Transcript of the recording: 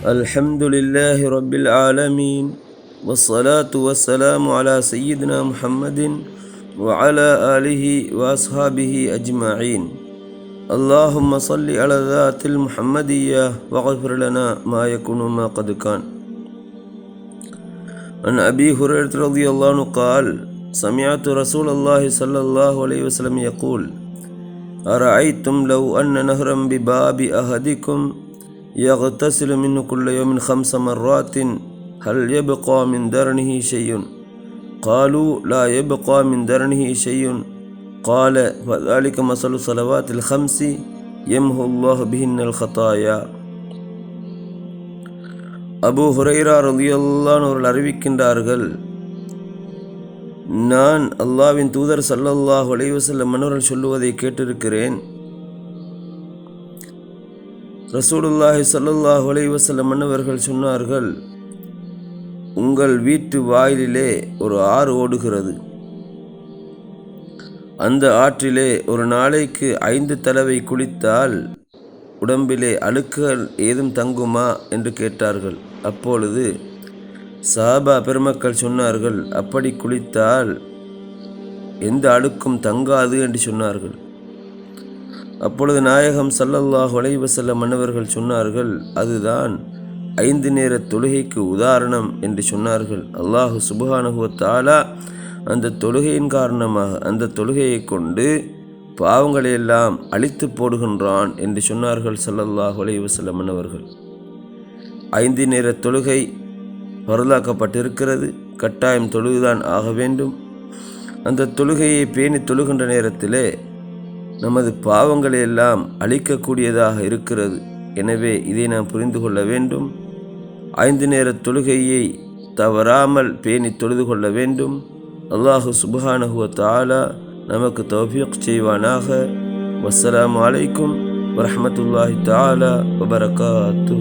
الحمد لله رب العالمين والصلاة والسلام على سيدنا محمد وعلى آله وأصحابه أجمعين. اللهم صل على ذات المحمدية واغفر لنا ما يكون ما قد كان. عن أبي هريرة رضي الله عنه قال سمعت رسول الله صلى الله عليه وسلم يقول أرأيتم لو أن نهرا بباب أحدكم يغتسل منه كل يوم خمس مرات هل يبقى من درنه شيء قالوا لا يبقى من درنه شيء قال فذلك مثل الصلوات الخمس يمحو الله بهن الخطايا அபு ஹுரைரா ரலியல்லான் அவர்கள் அறிவிக்கின்றார்கள் நான் அல்லாவின் தூதர் சல்லல்லாஹ் அலைவசல்லம் மன்னர்கள் சொல்லுவதை கேட்டிருக்கிறேன் ரசூலுல்லாஹி சல்லுல்லாஹ் அலைவசல்லம் மன்னவர்கள் சொன்னார்கள் உங்கள் வீட்டு வாயிலிலே ஒரு ஆறு ஓடுகிறது. அந்த ஆற்றிலே ஒரு நாளைக்கு ஐந்து தடவை குளித்தால் உடம்பிலே அழுக்குகள் ஏதும் தங்குமா? என்று கேட்டார்கள். அப்பொழுது சாபா பெருமக்கள் சொன்னார்கள் அப்படி குளித்தால் எந்த அழுக்கும் தங்காது என்று சொன்னார்கள். அப்பொழுது நாயகம் சல்லல்லாஹ் வலைவசல்ல மன்னவர்கள் சொன்னார்கள் அதுதான் ஐந்து நேர தொழுகைக்கு உதாரணம் என்று சொன்னார்கள். அல்லாஹு சுபஹானுவ அந்த தொழுகையின் காரணமாக அந்த தொழுகையை கொண்டு பாவங்களையெல்லாம் அழித்து போடுகின்றான் என்று சொன்னார்கள் சல்லல்லாஹ் வலைவசல்ல மன்னவர்கள். ஐந்து நேர தொழுகை பரலாக்கப்பட்டிருக்கிறது. கட்டாயம் தொழுகுதான் ஆக வேண்டும். அந்த தொழுகையை பேணி தொழுகின்ற நேரத்திலே நமது பாவங்களை எல்லாம் அழிக்கக்கூடியதாக இருக்கிறது. எனவே இதை நாம் புரிந்து கொள்ள வேண்டும். ஐந்து நேர தொழுகையை தவறாமல் பேணி தொழுது கொள்ள வேண்டும். அல்லாஹு சுபஹானஹுவ தாலா நமக்கு தௌஃபியக் செய்வானாக. வசலாம் அலைக்கும் வரமத்துல்லாஹி தாலா வபரகாத்து